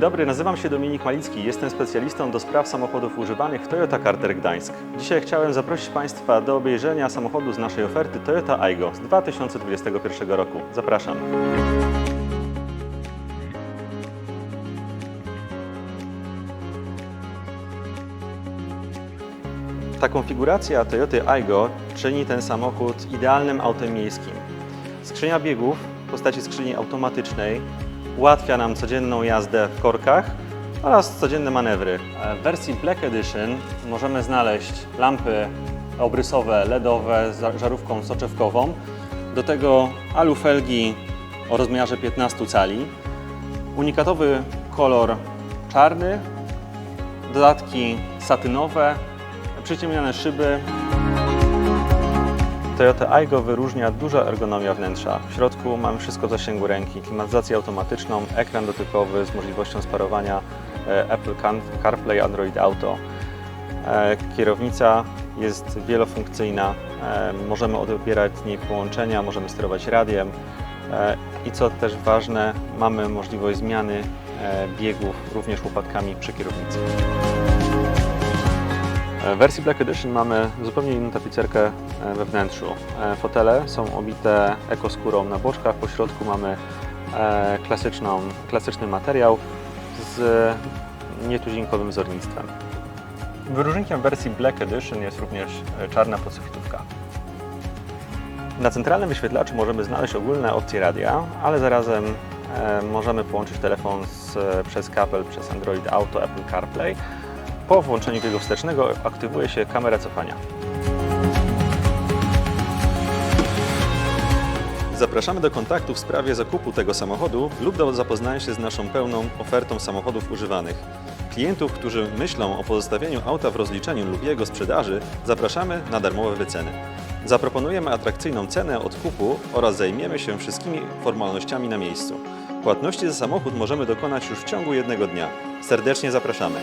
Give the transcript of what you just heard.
dobry, nazywam się Dominik Malicki, jestem specjalistą do spraw samochodów używanych w Toyota Carter Gdańsk. Dzisiaj chciałem zaprosić Państwa do obejrzenia samochodu z naszej oferty Toyota Aygo z 2021 roku. Zapraszam. Ta konfiguracja Toyota Aygo czyni ten samochód idealnym autem miejskim. Skrzynia biegów w postaci skrzyni automatycznej ułatwia nam codzienną jazdę w korkach oraz codzienne manewry. E, W wersji Black Edition możemy znaleźć lampy obrysowe, LEDowe z żarówką soczewkową, do tego alufelgi o rozmiarze 15 cali, unikatowy kolor czarny, dodatki satynowe, przyciemniane szyby. Toyota Aygo wyróżnia duża ergonomia wnętrza. W środku mamy wszystko w zasięgu ręki, klimatyzację automatyczną, ekran dotykowy z możliwością sparowania e, Apple CarPlay, Android Auto. E, Kierownica jest wielofunkcyjna, e, możemy odbierać z niej połączenia, możemy sterować radiem i co też ważne, mamy możliwość zmiany biegów również łopatkami przy kierownicy. W wersji Black Edition mamy zupełnie inną tapicerkę e, we wnętrzu. E, Fotele są obite ekoskórą na boczkach, po środku mamy e, klasyczną, klasyczny materiał z nietuzinkowym wzornictwem. Wyróżnikiem wersji Black Edition jest również e, czarna podsufitówka. Na centralnym wyświetlaczu możemy znaleźć ogólne opcje radia, ale zarazem e, możemy połączyć telefon z, przez kabel, przez Android Auto, Apple CarPlay. Po włączeniu biegu wstecznego aktywuje się kamera cofania. Zapraszamy do kontaktu w sprawie zakupu tego samochodu lub do zapoznania się z naszą pełną ofertą samochodów używanych. Klientów, którzy myślą o pozostawieniu auta w rozliczeniu lub jego sprzedaży, zapraszamy na darmowe wyceny. Zaproponujemy atrakcyjną cenę odkupu oraz zajmiemy się wszystkimi formalnościami na miejscu. Płatności za samochód możemy dokonać już w ciągu jednego dnia. Serdecznie zapraszamy.